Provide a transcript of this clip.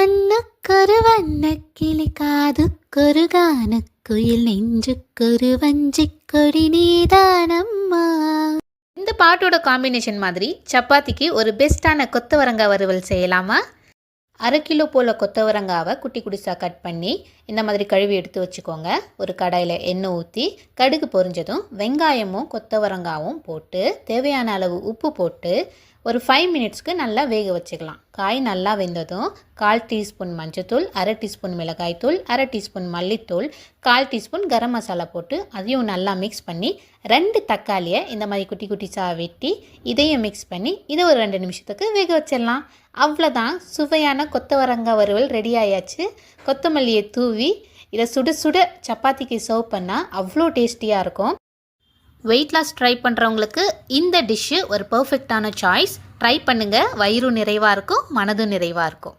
கண்ணுக்கொரு வண்ணக்கிளி காதுக்கொரு கானக்குயில் நெஞ்சுக்கொரு வஞ்சிக் கொடி நீதானம்மா இந்த பாட்டோட காம்பினேஷன் மாதிரி சப்பாத்திக்கு ஒரு பெஸ்ட்டான கொத்தவரங்காய் வறுவல் செய்யலாமா? அரை கிலோ போல் கொத்தவரங்காவை குட்டி குடிசாக கட் பண்ணி இந்த மாதிரி கழுவி எடுத்து வச்சுக்கோங்க. ஒரு கடாயில் எண்ணெய் ஊற்றி கடுகு பொரிஞ்சதும் வெங்காயமும் கொத்தவரங்காவும் போட்டு தேவையான அளவு உப்பு போட்டு ஒரு ஃபைவ் மினிட்ஸ்க்கு நல்லா வேக வச்சுக்கலாம். காய் நல்லா வெந்ததும் கால் டீஸ்பூன் மஞ்சத்தூள் அரை டீஸ்பூன் மிளகாய்த்தூள் அரை டீஸ்பூன் மல்லித்தூள் கால் டீஸ்பூன் கரம் மசாலா போட்டு அதையும் நல்லா மிக்ஸ் பண்ணி ரெண்டு தக்காளியை இந்த மாதிரி குட்டி குட்டிச்சாக வெட்டி இதையும் மிக்ஸ் பண்ணி இதை ஒரு ரெண்டு நிமிஷத்துக்கு வேக வச்சிடலாம். அவ்வளோதான் சுவையான கொத்தவரங்காய் வறுவல் ரெடி ஆயாச்சு. கொத்தமல்லியை தூவி இதை சுட சுட சப்பாத்திக்கு சர்வ் பண்ணால் அவ்வளோ டேஸ்டியாக இருக்கும். வெயிட் லாஸ் ட்ரை பண்ணுறவங்களுக்கு இந்த டிஷ்ஷு ஒரு பர்ஃபெக்டான சாய்ஸ் ட்ரை பண்ணுங்கள் வயிறும் நிறைவாக இருக்கும் மனதும் நிறைவாக இருக்கும்.